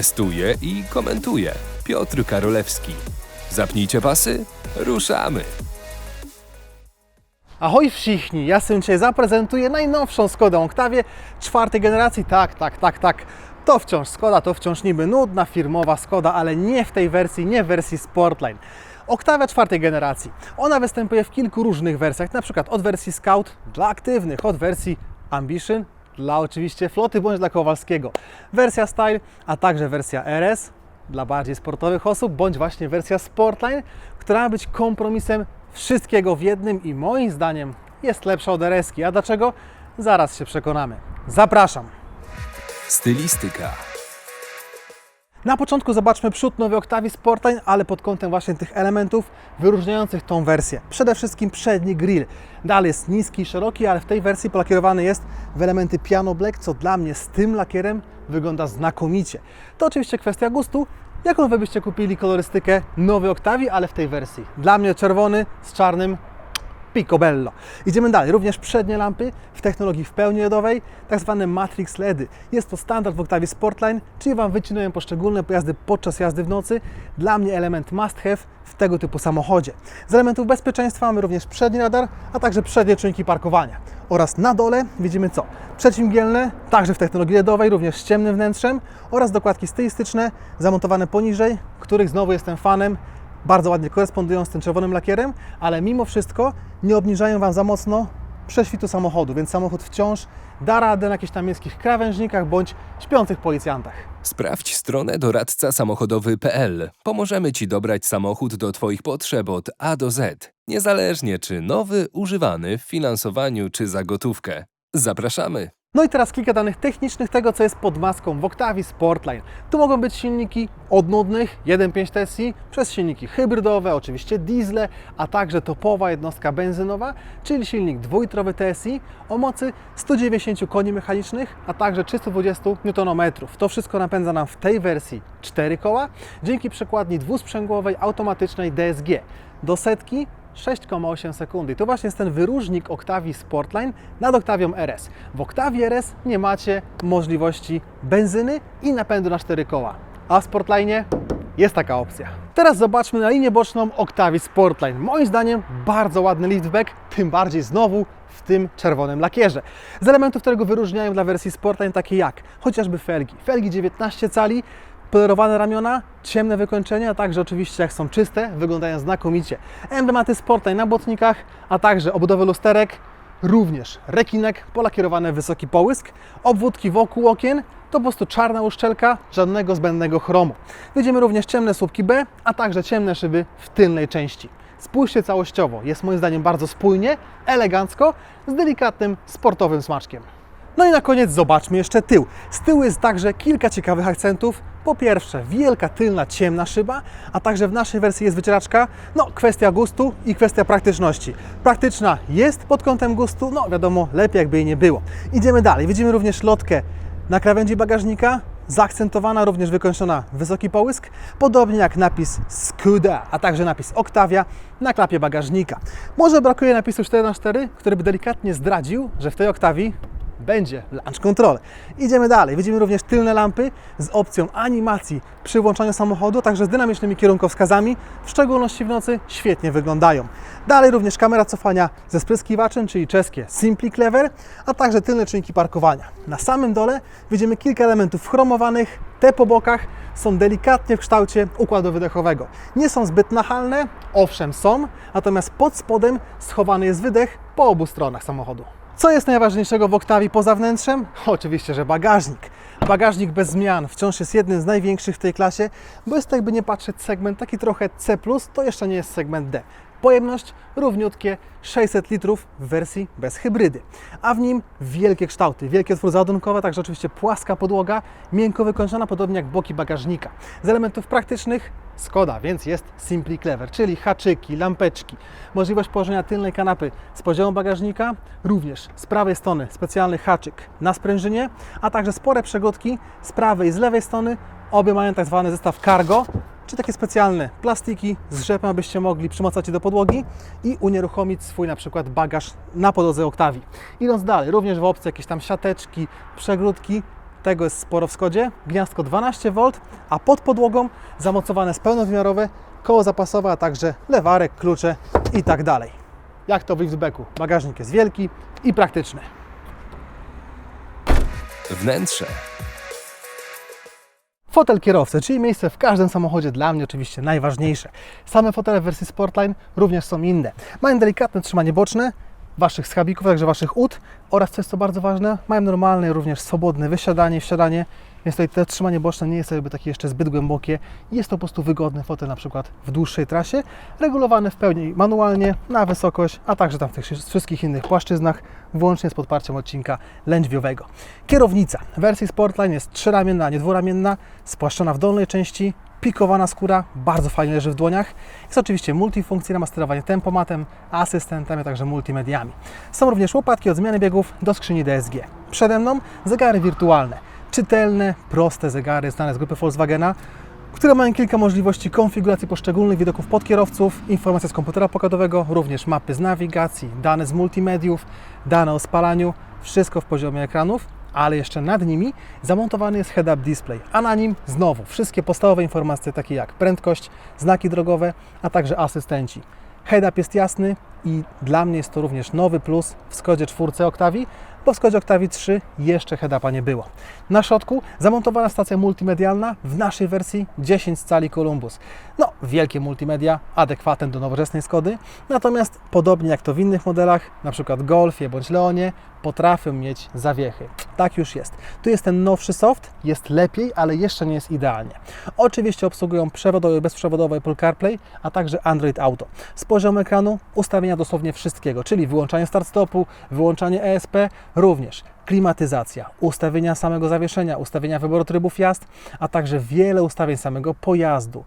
Testuje i komentuje Piotr Karolewski. Zapnijcie pasy, ruszamy! Ahoj wsichni, ja sobie dzisiaj zaprezentuję najnowszą Skodę Octavię czwartej generacji. Tak, tak, tak, tak. To wciąż Skoda, to wciąż niby nudna, firmowa Skoda, ale nie w tej wersji, nie w wersji Sportline. Octavia czwartej generacji. Ona występuje w kilku różnych wersjach, na przykład od wersji Scout dla aktywnych, od wersji Ambition dla oczywiście floty bądź dla Kowalskiego, wersja Style, a także wersja RS dla bardziej sportowych osób, bądź właśnie wersja Sportline, która ma być kompromisem wszystkiego w jednym i moim zdaniem jest lepsza od RS-ki. A dlaczego? Zaraz się przekonamy. Zapraszam. Stylistyka. Na początku zobaczmy przód nowej Octavii Sportline, ale pod kątem właśnie tych elementów wyróżniających tą wersję. Przede wszystkim przedni grill. Dalej jest niski szeroki, ale w tej wersji polakierowany jest w elementy piano black, co dla mnie z tym lakierem wygląda znakomicie. To oczywiście kwestia gustu. Jaką Wy byście kupili kolorystykę nowej Octavii, ale w tej wersji? Dla mnie czerwony z czarnym Picobello. Idziemy dalej. Również przednie lampy w technologii w pełni LEDowej, tak zwane Matrix LEDy. Jest to standard w Octavii Sportline, czyli Wam wycinują poszczególne pojazdy podczas jazdy w nocy. Dla mnie element must have w tego typu samochodzie. Z elementów bezpieczeństwa mamy również przedni radar, a także przednie czujniki parkowania. Oraz na dole widzimy co? Przeciwmgielne, także w technologii LEDowej, również z ciemnym wnętrzem oraz dokładki stylistyczne zamontowane poniżej, których znowu jestem fanem bardzo ładnie korespondują z tym czerwonym lakierem, ale mimo wszystko nie obniżają Wam za mocno prześwitu samochodu, więc samochód wciąż da radę na jakichś tam miejskich krawężnikach bądź śpiących policjantach. Sprawdź stronę doradca samochodowy.pl. Pomożemy Ci dobrać samochód do Twoich potrzeb od A do Z, niezależnie czy nowy, używany, w finansowaniu czy za gotówkę. Zapraszamy! No i teraz kilka danych technicznych tego, co jest pod maską w Octavii Sportline. Tu mogą być silniki od nudnych 1.5 TSI przez silniki hybrydowe, oczywiście diesle, a także topowa jednostka benzynowa, czyli silnik dwulitrowy TSI o mocy 190 koni mechanicznych, a także 320 Nm. To wszystko napędza nam w tej wersji 4 koła dzięki przekładni dwusprzęgłowej automatycznej DSG. Do setki 6,8 sekundy. To właśnie jest ten wyróżnik Octavii Sportline nad Octavią RS. W Octavii RS nie macie możliwości benzyny i napędu na 4 koła, a w Sportline jest taka opcja. Teraz zobaczmy na linię boczną Octavii Sportline. Moim zdaniem bardzo ładny liftback, tym bardziej znowu w tym czerwonym lakierze. Z elementów, które go wyróżniają dla wersji Sportline takie jak chociażby felgi. Felgi 19 cali, polerowane ramiona, ciemne wykończenia, a także oczywiście jak są czyste, wyglądają znakomicie. Emblematy Sportline na błotnikach, a także obudowy lusterek, również rekinek, polakierowany wysoki połysk, obwódki wokół okien, to po prostu czarna uszczelka, żadnego zbędnego chromu. Widzimy również ciemne słupki B, a także ciemne szyby w tylnej części. Spójrzcie całościowo, jest moim zdaniem bardzo spójnie, elegancko, z delikatnym sportowym smaczkiem. No i na koniec zobaczmy jeszcze tył. Z tyłu jest także kilka ciekawych akcentów. Po pierwsze, wielka tylna ciemna szyba, a także w naszej wersji jest wycieraczka. No, kwestia gustu i kwestia praktyczności. Praktyczna jest pod kątem gustu, no wiadomo, lepiej jakby jej nie było. Idziemy dalej. Widzimy również lotkę na krawędzi bagażnika, zaakcentowana, również wykończona wysoki połysk, podobnie jak napis Skoda, a także napis Octavia na klapie bagażnika. Może brakuje napisu 4x4, który by delikatnie zdradził, że w tej Octavii będzie launch control. Idziemy dalej. Widzimy również tylne lampy z opcją animacji przy włączaniu samochodu, także z dynamicznymi kierunkowskazami, w szczególności w nocy świetnie wyglądają. Dalej również kamera cofania ze spryskiwaczem, czyli czeskie Simply Clever, a także tylne czujniki parkowania. Na samym dole widzimy kilka elementów chromowanych, te po bokach są delikatnie w kształcie układu wydechowego. Nie są zbyt nachalne, owszem są, natomiast pod spodem schowany jest wydech po obu stronach samochodu. Co jest najważniejszego w Octavii poza wnętrzem? Oczywiście, że bagażnik. Bagażnik bez zmian wciąż jest jednym z największych w tej klasie, bo jest to jakby nie patrzeć segment taki trochę C+, to jeszcze nie jest segment D. Pojemność równiutkie 600 litrów w wersji bez hybrydy, a w nim wielkie kształty, wielkie otwory załadunkowe, także oczywiście płaska podłoga, miękko wykończona, podobnie jak boki bagażnika. Z elementów praktycznych Skoda, więc jest Simply Clever, czyli haczyki, lampeczki, możliwość położenia tylnej kanapy z poziomu bagażnika, również z prawej strony specjalny haczyk na sprężynie, a także spore przegródki z prawej i z lewej strony, obie mają tak zwany zestaw cargo, czy takie specjalne plastiki z rzepem, abyście mogli przymocać do podłogi i unieruchomić swój na przykład bagaż na podłodze Octavii. Idąc dalej, również w opcji jakieś tam siateczki, przegródki, tego jest sporo w Skodzie, gniazdko 12V, a pod podłogą zamocowane jest pełnowymiarowe koło zapasowe, a także lewarek, klucze i tak dalej. Jak to w liftbacku? Bagażnik jest wielki i praktyczny. Wnętrze. Fotel kierowcy, czyli miejsce w każdym samochodzie, dla mnie oczywiście najważniejsze. Same fotele w wersji Sportline również są inne. Mają delikatne trzymanie boczne, Waszych schabików, także Waszych ud oraz, co jest to bardzo ważne, mają normalne, również swobodne wysiadanie wsiadanie, więc tutaj to trzymanie boczne nie jest jakby takie jeszcze zbyt głębokie. Jest to po prostu wygodny fotel na przykład w dłuższej trasie, regulowany w pełni manualnie na wysokość, a także tam w tych wszystkich innych płaszczyznach, włącznie z podparciem odcinka lędźwiowego. Kierownica wersji Sportline jest trzyramienna, a nie dwuramienna, spłaszczona w dolnej części, pikowana skóra, bardzo fajnie leży w dłoniach. Jest oczywiście multifunkcyjna, ma sterowanie tempomatem, asystentami, a także multimediami. Są również łopatki od zmiany biegów do skrzyni DSG. Przede mną zegary wirtualne, czytelne, proste zegary znane z grupy Volkswagena, które mają kilka możliwości konfiguracji poszczególnych widoków podkierowców, informacje z komputera pokładowego, również mapy z nawigacji, dane z multimediów, dane o spalaniu, wszystko w poziomie ekranów ale jeszcze nad nimi zamontowany jest head-up display, a na nim znowu wszystkie podstawowe informacje takie jak prędkość, znaki drogowe, a także asystenci. Head-up jest jasny i dla mnie jest to również nowy plus w Skodzie 4 Octavii, bo w Skodzie Octavii 3 jeszcze head-upa nie było. Na środku zamontowana stacja multimedialna w naszej wersji 10 cali Columbus. No, wielkie multimedia, adekwatne do nowoczesnej Skody, natomiast podobnie jak to w innych modelach, przykład Golfie bądź Leonie, potrafią mieć zawiechy. Tak już jest. Tu jest ten nowszy soft, jest lepiej, ale jeszcze nie jest idealnie. Oczywiście obsługują przewodowe i bezprzewodowe Apple CarPlay, a także Android Auto. Z poziomu ekranu ustawienia dosłownie wszystkiego, czyli wyłączanie start-stopu, wyłączanie ESP, również klimatyzacja, ustawienia samego zawieszenia, ustawienia wyboru trybów jazd, a także wiele ustawień samego pojazdu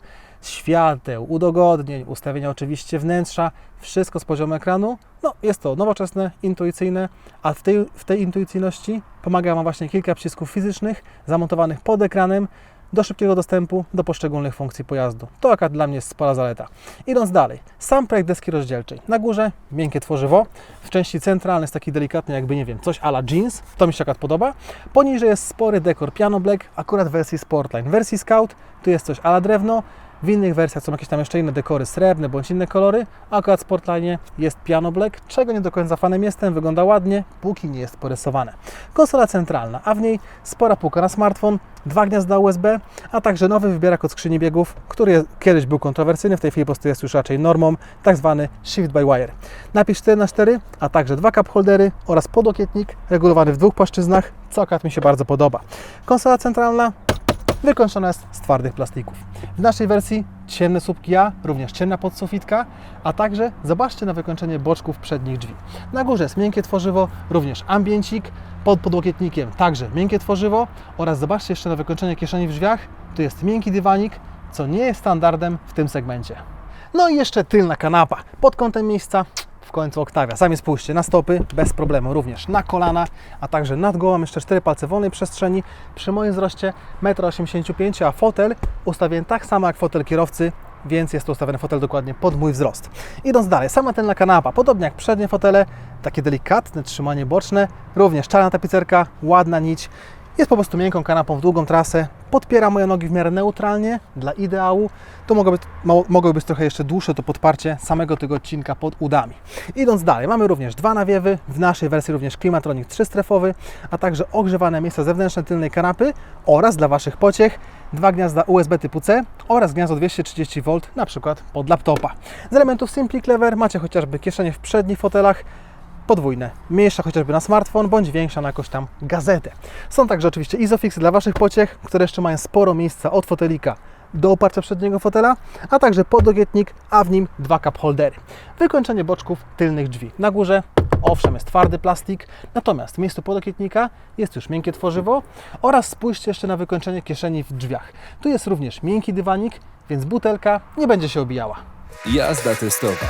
świateł, udogodnień, ustawienia oczywiście wnętrza, wszystko z poziomu ekranu. No, jest to nowoczesne, intuicyjne, a w tej, w tej intuicyjności pomaga Wam właśnie kilka przycisków fizycznych zamontowanych pod ekranem do szybkiego dostępu do poszczególnych funkcji pojazdu. To akurat dla mnie jest spora zaleta. Idąc dalej, sam projekt deski rozdzielczej. Na górze miękkie tworzywo, w części centralnej jest taki delikatny jakby, nie wiem, coś ala jeans, to mi się akurat podoba. Poniżej jest spory dekor piano black, akurat wersji Sportline. W wersji Scout tu jest coś ala drewno, w innych wersjach są jakieś tam jeszcze inne dekory srebrne bądź inne kolory, akurat w Sportline jest piano black, czego nie do końca fanem jestem, wygląda ładnie, póki nie jest porysowane. Konsola centralna, a w niej spora półka na smartfon, dwa gniazda USB, a także nowy wybierak od skrzyni biegów, który kiedyś był kontrowersyjny, w tej chwili po prostu jest już raczej normą, tak zwany Shift by Wire. Napis 4x4, a także dwa cup holdery oraz podokietnik regulowany w dwóch płaszczyznach, co akurat mi się bardzo podoba. Konsola centralna wykończona jest z twardych plastików. W naszej wersji ciemne słupki A, również ciemna podsufitka, a także zobaczcie na wykończenie boczków przednich drzwi. Na górze jest miękkie tworzywo, również ambiencik, pod podłokietnikiem także miękkie tworzywo oraz zobaczcie jeszcze na wykończenie kieszeni w drzwiach, tu jest miękki dywanik, co nie jest standardem w tym segmencie. No i jeszcze tylna kanapa. Pod kątem miejsca końcu Oktawia. Sami spójrzcie, na stopy bez problemu, również na kolana, a także nad głową jeszcze cztery palce wolnej przestrzeni. Przy moim wzroście 1,85 m, a fotel ustawiłem tak samo jak fotel kierowcy, więc jest to ustawiony fotel dokładnie pod mój wzrost. Idąc dalej, sama tylna kanapa, podobnie jak przednie fotele, takie delikatne trzymanie boczne, również czarna tapicerka, ładna nić, jest po prostu miękką kanapą w długą trasę, podpiera moje nogi w miarę neutralnie, dla ideału. To mogłoby, mogłoby być trochę jeszcze dłuższe to podparcie samego tego odcinka pod udami. Idąc dalej, mamy również dwa nawiewy, w naszej wersji również klimatronik trzystrefowy, a także ogrzewane miejsca zewnętrzne tylnej kanapy oraz dla Waszych pociech dwa gniazda USB typu C oraz gniazdo 230V na przykład pod laptopa. Z elementów Simply Clever macie chociażby kieszenie w przednich fotelach, podwójne, mniejsza chociażby na smartfon, bądź większa na jakąś tam gazetę. Są także oczywiście izofixy dla Waszych pociech, które jeszcze mają sporo miejsca od fotelika do oparcia przedniego fotela, a także podogietnik, a w nim dwa cup holdery. Wykończenie boczków tylnych drzwi. Na górze owszem jest twardy plastik, natomiast w miejscu podokietnika jest już miękkie tworzywo oraz spójrzcie jeszcze na wykończenie kieszeni w drzwiach. Tu jest również miękki dywanik, więc butelka nie będzie się obijała. Jazda testowa.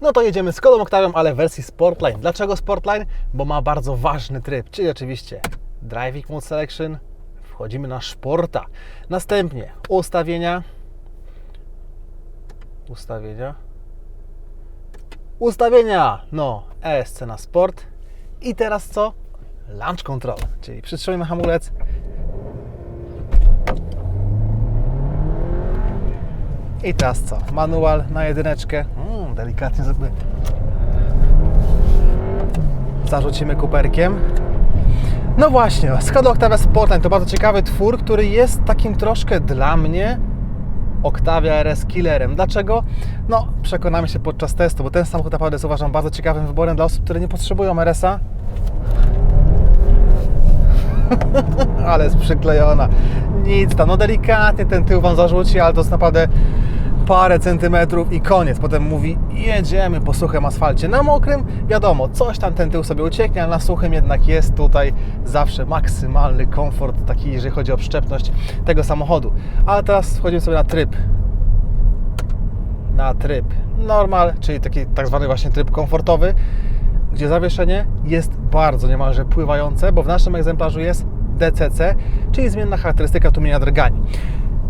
No to jedziemy z Kodą Octavią, ale w wersji Sportline. Dlaczego Sportline? Bo ma bardzo ważny tryb, czyli oczywiście Driving Mode Selection. Wchodzimy na Sporta. Następnie ustawienia. Ustawienia. Ustawienia! No, ESC na Sport. I teraz co? launch control, czyli przytrzymujemy hamulec. I teraz co? Manual na jedyneczkę. Mm, delikatnie sobie zarzucimy kuperkiem. No właśnie, Skoda Octavia Sportline to bardzo ciekawy twór, który jest takim troszkę dla mnie Octavia RS killerem. Dlaczego? No, przekonamy się podczas testu, bo ten samochód naprawdę jest, uważam bardzo ciekawym wyborem dla osób, które nie potrzebują RS-a. ale jest przyklejona. Nic tam, no delikatnie ten tył Wam zarzuci, ale to jest naprawdę parę centymetrów i koniec. Potem mówi, jedziemy po suchym asfalcie. Na mokrym, wiadomo, coś tam ten tył sobie ucieknie, ale na suchym jednak jest tutaj zawsze maksymalny komfort, taki jeżeli chodzi o przyczepność tego samochodu. Ale teraz wchodzimy sobie na tryb. Na tryb normal, czyli taki tak zwany właśnie tryb komfortowy, gdzie zawieszenie jest bardzo niemalże pływające, bo w naszym egzemplarzu jest DCC, czyli zmienna charakterystyka tłumienia drgani.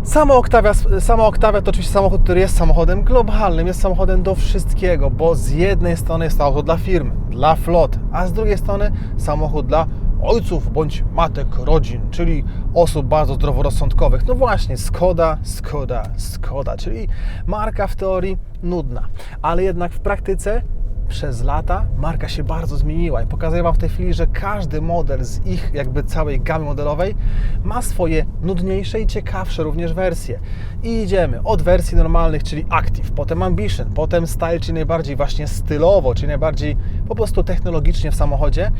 Sama Octavia, sama Octavia to oczywiście samochód, który jest samochodem globalnym, jest samochodem do wszystkiego, bo z jednej strony jest auto dla firm, dla flot, a z drugiej strony samochód dla ojców bądź matek rodzin, czyli osób bardzo zdroworozsądkowych. No właśnie, Skoda, Skoda, Skoda, czyli marka w teorii nudna, ale jednak w praktyce przez lata marka się bardzo zmieniła i pokazuję Wam w tej chwili, że każdy model z ich jakby całej gamy modelowej ma swoje nudniejsze i ciekawsze również wersje. I idziemy od wersji normalnych, czyli Active, potem Ambition, potem Style, czyli najbardziej właśnie stylowo, czyli najbardziej po prostu technologicznie w samochodzie.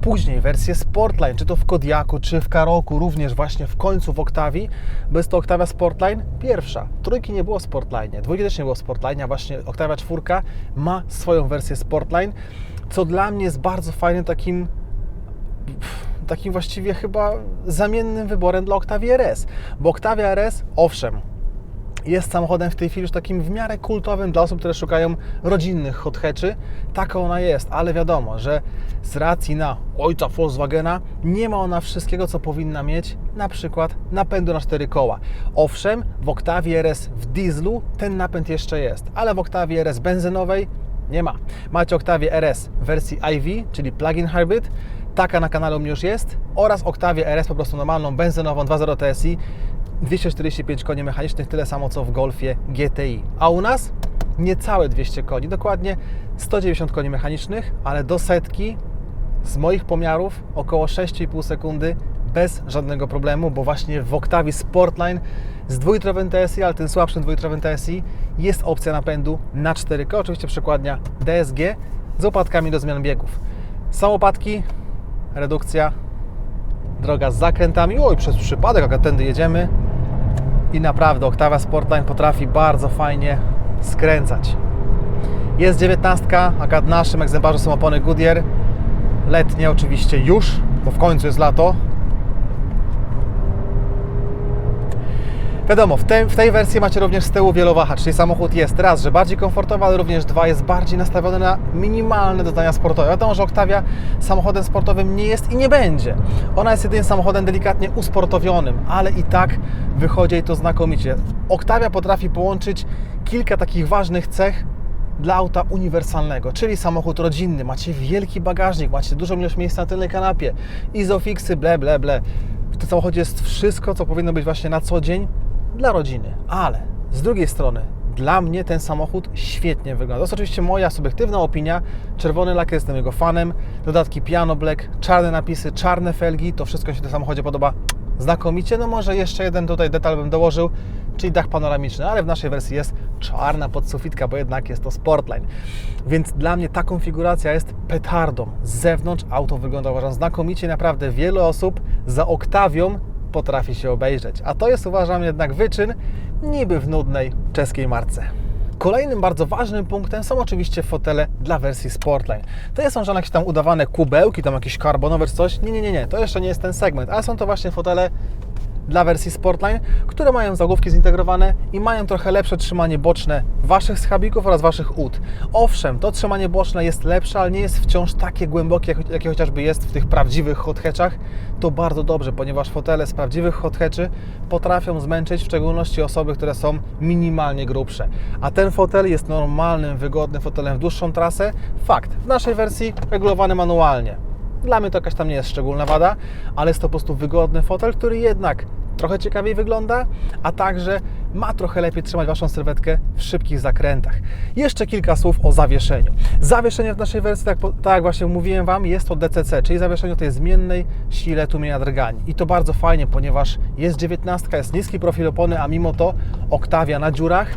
Później wersję Sportline, czy to w Kodiaku, czy w Karoku, również właśnie w końcu w Octavii, bo jest to Octavia Sportline pierwsza. Trójki nie było w Sportline, dwójki też nie było w Sportline, a właśnie Octavia czwórka ma swoją wersję Sportline, co dla mnie jest bardzo fajnym takim takim właściwie chyba zamiennym wyborem dla Octavii RS, bo Octavia RS, owszem, jest samochodem w tej chwili już takim w miarę kultowym dla osób, które szukają rodzinnych hot hatchy. Taka ona jest, ale wiadomo, że z racji na ojca Volkswagena nie ma ona wszystkiego, co powinna mieć, na przykład napędu na cztery koła. Owszem, w Octavii RS w dieslu ten napęd jeszcze jest, ale w Octavii RS benzynowej nie ma. Macie Octavia RS w wersji IV, czyli plug-in hybrid, taka na kanale u mnie już jest, oraz Octavia RS po prostu normalną, benzynową 2.0 TSI, 245 koni mechanicznych, tyle samo co w Golfie GTI. A u nas niecałe 200 koni, dokładnie 190 koni mechanicznych, ale do setki z moich pomiarów około 6,5 sekundy bez żadnego problemu, bo właśnie w Octavii Sportline z dwulitrowym TSI, ale tym słabszym dwulitrowym TSI jest opcja napędu na 4K, oczywiście przekładnia DSG z opadkami do zmian biegów. Są opadki, redukcja, droga z zakrętami, oj, przez przypadek, jak tędy jedziemy i naprawdę Octavia Sportline potrafi bardzo fajnie skręcać. Jest 19, a w naszym egzemplarzu są opony Goodyear, letnie oczywiście już, bo w końcu jest lato. Wiadomo, w, tej- w tej wersji macie również z tyłu wielowahacz, czyli samochód jest raz, że bardziej komfortowy, ale również dwa, jest bardziej nastawiony na minimalne dodania sportowe. Wiadomo, że Octavia samochodem sportowym nie jest i nie będzie. Ona jest jedynie samochodem delikatnie usportowionym, ale i tak wychodzi jej to znakomicie. Octavia potrafi połączyć kilka takich ważnych cech dla auta uniwersalnego, czyli samochód rodzinny. Macie wielki bagażnik, macie dużą ilość miejsca na tylnej kanapie, izofixy, ble, ble, ble. W tym samochodzie jest wszystko, co powinno być właśnie na co dzień dla rodziny. Ale z drugiej strony, dla mnie ten samochód świetnie wygląda. To jest oczywiście moja subiektywna opinia. Czerwony lakier, jestem jego fanem. Dodatki piano black, czarne napisy, czarne felgi. To wszystko się w tym samochodzie podoba znakomicie. No może jeszcze jeden tutaj detal bym dołożył, czyli dach panoramiczny, ale w naszej wersji jest czarna podsufitka, bo jednak jest to Sportline. Więc dla mnie ta konfiguracja jest petardą. Z zewnątrz auto wygląda uważam znakomicie. Naprawdę wiele osób za Oktawią potrafi się obejrzeć. A to jest uważam jednak wyczyn niby w nudnej czeskiej marce. Kolejnym bardzo ważnym punktem są oczywiście fotele dla wersji Sportline. To nie są żadne jakieś tam udawane kubełki, tam jakieś karbonowe czy coś. Nie, nie, nie, nie. To jeszcze nie jest ten segment, ale są to właśnie fotele dla wersji Sportline, które mają zagłówki zintegrowane i mają trochę lepsze trzymanie boczne Waszych schabików oraz Waszych ud. Owszem, to trzymanie boczne jest lepsze, ale nie jest wciąż takie głębokie, jak- jakie chociażby jest w tych prawdziwych hot hatchach. To bardzo dobrze, ponieważ fotele z prawdziwych hot hatchy potrafią zmęczyć w szczególności osoby, które są minimalnie grubsze. A ten fotel jest normalnym, wygodnym fotelem w dłuższą trasę. Fakt, w naszej wersji regulowany manualnie Dla mnie to jakaś tam nie jest szczególna wada, ale jest to po prostu wygodny fotel, który jednak trochę ciekawiej wygląda, a także ma trochę lepiej trzymać Waszą sylwetkę w szybkich zakrętach. Jeszcze kilka słów o zawieszeniu. Zawieszenie w naszej wersji, tak, tak jak właśnie mówiłem Wam, jest to DCC, czyli zawieszenie tej zmiennej sile tłumienia drgań. I to bardzo fajnie, ponieważ jest 19, jest niski profil opony, a mimo to Oktawia na dziurach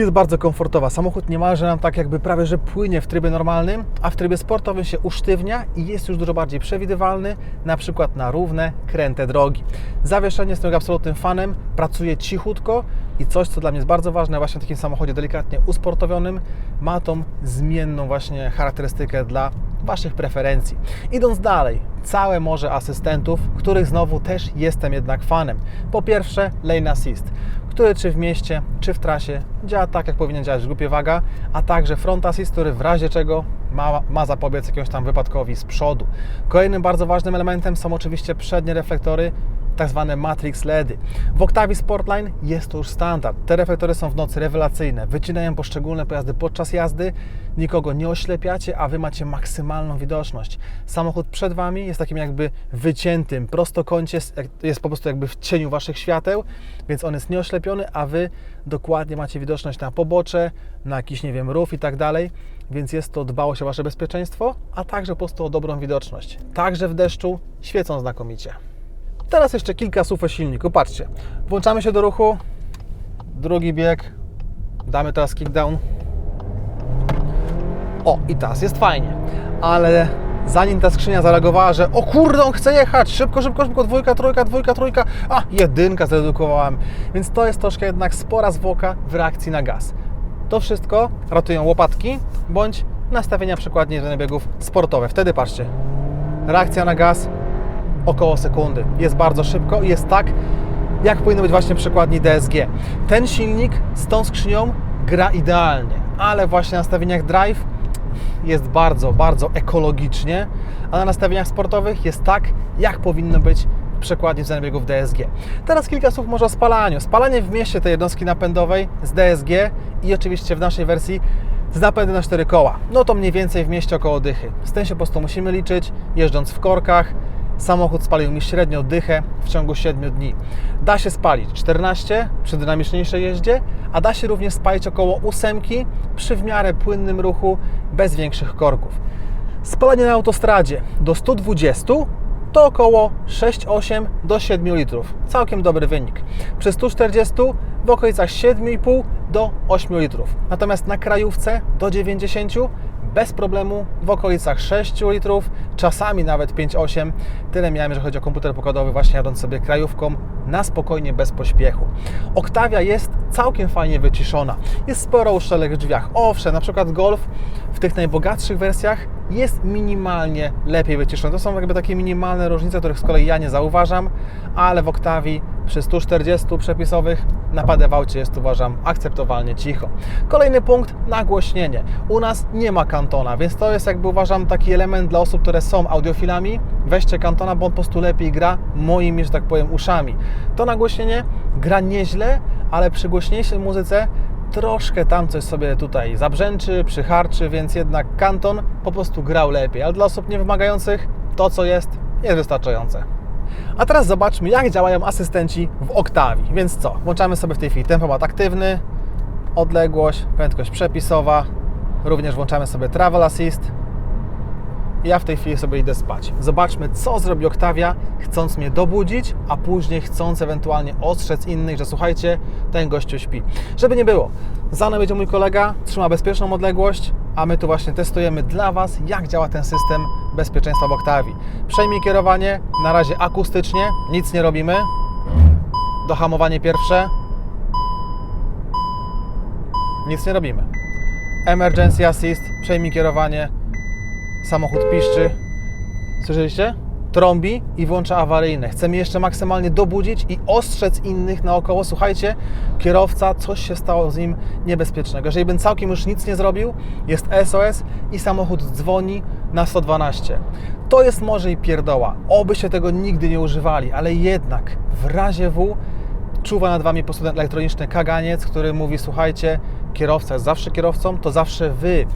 jest bardzo komfortowa. Samochód niemalże nam tak jakby prawie, że płynie w trybie normalnym, a w trybie sportowym się usztywnia i jest już dużo bardziej przewidywalny, na przykład na równe, kręte drogi. Zawieszenie jestem absolutnym fanem, pracuje cichutko i coś, co dla mnie jest bardzo ważne właśnie w takim samochodzie delikatnie usportowionym, ma tą zmienną właśnie charakterystykę dla Waszych preferencji. Idąc dalej, całe morze asystentów, których znowu też jestem jednak fanem. Po pierwsze, Lane Assist który czy w mieście, czy w trasie działa tak, jak powinien działać w grupie waga, a także front assist, który w razie czego ma, ma zapobiec jakiemuś tam wypadkowi z przodu. Kolejnym bardzo ważnym elementem są oczywiście przednie reflektory, tak zwane Matrix LEDy. W Octavii Sportline jest to już standard. Te reflektory są w nocy rewelacyjne, wycinają poszczególne pojazdy podczas jazdy, nikogo nie oślepiacie, a Wy macie maksymalną widoczność. Samochód przed Wami jest takim jakby wyciętym prostokącie, jest po prostu jakby w cieniu Waszych świateł, więc on jest nieoślepiony, a Wy dokładnie macie widoczność na pobocze, na jakiś, nie wiem, rów i tak dalej, więc jest to dbałość o Wasze bezpieczeństwo, a także po prostu o dobrą widoczność. Także w deszczu świecą znakomicie. Teraz jeszcze kilka słów o silniku. Patrzcie, włączamy się do ruchu, drugi bieg, damy teraz kickdown. O, i teraz jest fajnie, ale zanim ta skrzynia zareagowała, że o kurde, on chce jechać, szybko, szybko, szybko, dwójka, trójka, dwójka, trójka, a, jedynka zredukowałem, więc to jest troszkę jednak spora zwłoka w reakcji na gaz. To wszystko ratują łopatki bądź nastawienia przykładnie do biegów sportowe. Wtedy patrzcie, reakcja na gaz około sekundy. Jest bardzo szybko i jest tak, jak powinno być właśnie przykładni DSG. Ten silnik z tą skrzynią gra idealnie, ale właśnie na nastawieniach drive jest bardzo, bardzo ekologicznie, a na nastawieniach sportowych jest tak, jak powinno być w przekładni biegów DSG. Teraz kilka słów może o spalaniu. Spalanie w mieście tej jednostki napędowej z DSG i oczywiście w naszej wersji z napędem na cztery koła. No to mniej więcej w mieście około dychy. Z tym się po prostu musimy liczyć, jeżdżąc w korkach. Samochód spalił mi średnio dychę w ciągu 7 dni. Da się spalić 14 przy dynamiczniejszej jeździe, a da się również spalić około 8 przy w miarę płynnym ruchu bez większych korków. Spalanie na autostradzie do 120 to około 6-8 do 7 litrów. Całkiem dobry wynik. Przy 140 w okolicach 7,5 do 8 litrów. Natomiast na krajówce do 90 bez problemu w okolicach 6 litrów, czasami nawet 5-8. Tyle miałem, jeżeli chodzi o komputer pokładowy, właśnie jadąc sobie krajówką na spokojnie, bez pośpiechu. Oktawia jest całkiem fajnie wyciszona. Jest sporo uszczelek w drzwiach. Owszem, na przykład Golf w tych najbogatszych wersjach jest minimalnie lepiej wyciszony. To są jakby takie minimalne różnice, których z kolei ja nie zauważam, ale w Oktawii przy 140 przepisowych na padewaucie jest uważam akceptowalnie cicho. Kolejny punkt, nagłośnienie. U nas nie ma kantona, więc to jest jakby uważam taki element dla osób, które są audiofilami. Weźcie kantona, bo on po prostu lepiej gra moimi, że tak powiem, uszami. To nagłośnienie gra nieźle, ale przy głośniejszej muzyce troszkę tam coś sobie tutaj zabrzęczy, przyharczy, więc jednak kanton po prostu grał lepiej. Ale dla osób niewymagających to, co jest, jest wystarczające. A teraz zobaczmy, jak działają asystenci w Octavii. Więc co? Włączamy sobie w tej chwili tempomat aktywny, odległość, prędkość przepisowa. Również włączamy sobie Travel Assist. Ja w tej chwili sobie idę spać. Zobaczmy, co zrobi Octavia, chcąc mnie dobudzić, a później chcąc ewentualnie ostrzec innych, że słuchajcie, ten gościu śpi. Żeby nie było, za mną będzie mój kolega, trzyma bezpieczną odległość, a my tu właśnie testujemy dla Was, jak działa ten system bezpieczeństwa w Octavii. Przejmij kierowanie, na razie akustycznie, nic nie robimy. Dohamowanie pierwsze. Nic nie robimy. Emergency Assist, przejmij kierowanie, samochód piszczy. Słyszeliście? Trąbi i włącza awaryjne. Chcemy jeszcze maksymalnie dobudzić i ostrzec innych naokoło. Słuchajcie, kierowca, coś się stało z nim niebezpiecznego. Jeżeli bym całkiem już nic nie zrobił, jest SOS i samochód dzwoni na 112. To jest może i pierdoła. Obyście tego nigdy nie używali, ale jednak w razie W czuwa nad Wami po elektroniczny kaganiec, który mówi, słuchajcie, kierowca jest zawsze kierowcą, to zawsze Wy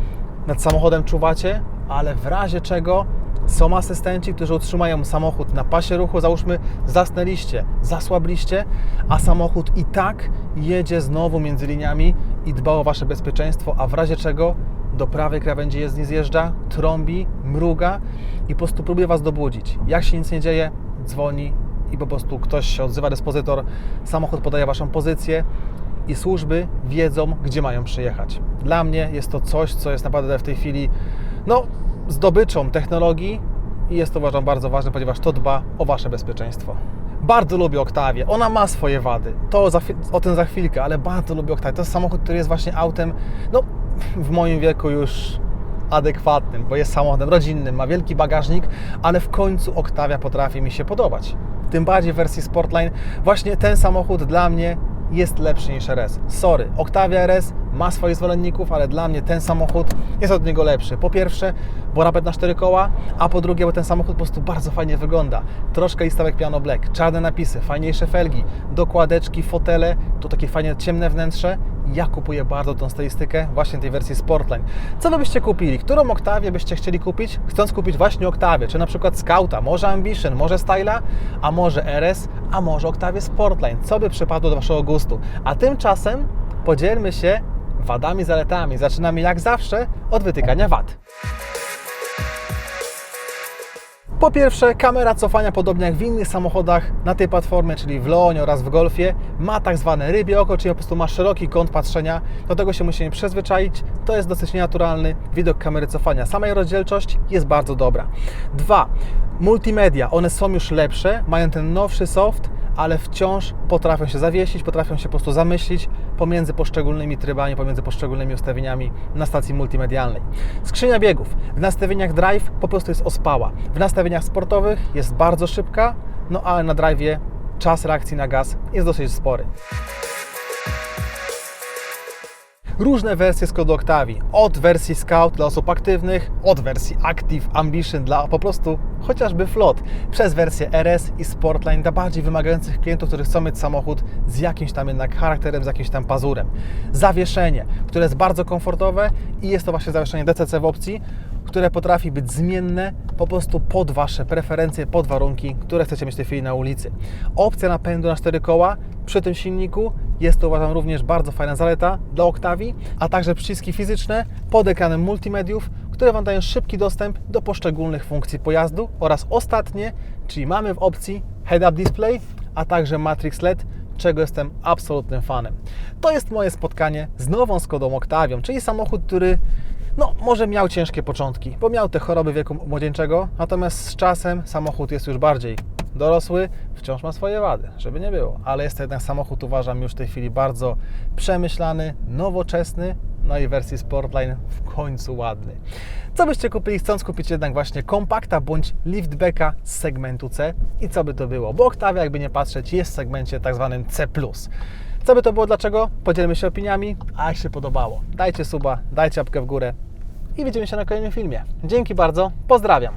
nad samochodem czuwacie, ale w razie czego Są asystenci, którzy utrzymają samochód na pasie ruchu. Załóżmy, zasnęliście, zasłabliście, a samochód i tak jedzie znowu między liniami i dba o Wasze bezpieczeństwo, a w razie czego do prawej krawędzi jezdni zjeżdża, trąbi, mruga i po prostu próbuje Was dobudzić. Jak się nic nie dzieje, dzwoni i po prostu ktoś się odzywa, dyspozytor, samochód podaje Waszą pozycję i służby wiedzą, gdzie mają przyjechać. Dla mnie jest to coś, co jest naprawdę w tej chwili no, zdobyczą technologii i jest to uważam bardzo ważne, ponieważ to dba o Wasze bezpieczeństwo. Bardzo lubię Oktawię. Ona ma swoje wady. To za, o tym za chwilkę, ale bardzo lubię Oktawię. To jest samochód, który jest właśnie autem, no w moim wieku już adekwatnym, bo jest samochodem rodzinnym, ma wielki bagażnik, ale w końcu Octavia potrafi mi się podobać. Tym bardziej w wersji Sportline. Właśnie ten samochód dla mnie jest lepszy niż RS. Sorry, Octavia RS ma swoich zwolenników, ale dla mnie ten samochód jest od niego lepszy. Po pierwsze, bo napęd na cztery koła, a po drugie, bo ten samochód po prostu bardzo fajnie wygląda. Troszkę listawek piano black, czarne napisy, fajniejsze felgi, dokładeczki, fotele, to takie fajnie ciemne wnętrze. Ja kupuję bardzo tą stylistykę właśnie tej wersji Sportline. Co Wy byście kupili? Którą Octavię byście chcieli kupić? Chcąc kupić właśnie Octavię, czy na przykład Scouta, może Ambition, może Styla, a może RS, a może Octavię Sportline. Co by przypadło do Waszego gustu? A tymczasem podzielmy się wadami, zaletami. Zaczynamy jak zawsze od wytykania wad. Po pierwsze, kamera cofania, podobnie jak w innych samochodach na tej platformie, czyli w Leonie oraz w Golfie, ma tak zwane rybie oko, czyli po prostu ma szeroki kąt patrzenia. Do tego się musimy przyzwyczaić. To jest dosyć nienaturalny widok kamery cofania. Sama jej rozdzielczość jest bardzo dobra. Dwa, multimedia. One są już lepsze, mają ten nowszy soft, ale wciąż potrafią się zawiesić, potrafią się po prostu zamyślić pomiędzy poszczególnymi trybami, pomiędzy poszczególnymi ustawieniami na stacji multimedialnej. Skrzynia biegów. W nastawieniach drive po prostu jest ospała. W nastawieniach sportowych jest bardzo szybka, no ale na drive'ie czas reakcji na gaz jest dosyć spory. Różne wersje Skoda Octavii. Od wersji Scout dla osób aktywnych, od wersji Active, Ambition dla po prostu chociażby flot, przez wersję RS i Sportline dla bardziej wymagających klientów, którzy chcą mieć samochód z jakimś tam jednak charakterem, z jakimś tam pazurem. Zawieszenie, które jest bardzo komfortowe i jest to właśnie zawieszenie DCC w opcji, które potrafi być zmienne po prostu pod Wasze preferencje, pod warunki, które chcecie mieć w tej chwili na ulicy. Opcja napędu na cztery koła przy tym silniku jest to uważam również bardzo fajna zaleta dla Octavii, a także przyciski fizyczne pod ekranem multimediów, które Wam dają szybki dostęp do poszczególnych funkcji pojazdu oraz ostatnie, czyli mamy w opcji head-up display, a także Matrix LED, czego jestem absolutnym fanem. To jest moje spotkanie z nową Skodą Octavią, czyli samochód, który no, może miał ciężkie początki, bo miał te choroby wieku młodzieńczego, natomiast z czasem samochód jest już bardziej dorosły, wciąż ma swoje wady, żeby nie było, ale jest to jednak samochód, uważam, już w tej chwili bardzo przemyślany, nowoczesny, no i wersji Sportline w końcu ładny. Co byście kupili, chcąc kupić jednak właśnie kompakta bądź liftbacka z segmentu C i co by to było? Bo Octavia, jakby nie patrzeć, jest w segmencie tak zwanym C+. Co by to było, dlaczego? Podzielmy się opiniami, a jak się podobało. Dajcie suba, dajcie łapkę w górę i widzimy się na kolejnym filmie. Dzięki bardzo, pozdrawiam.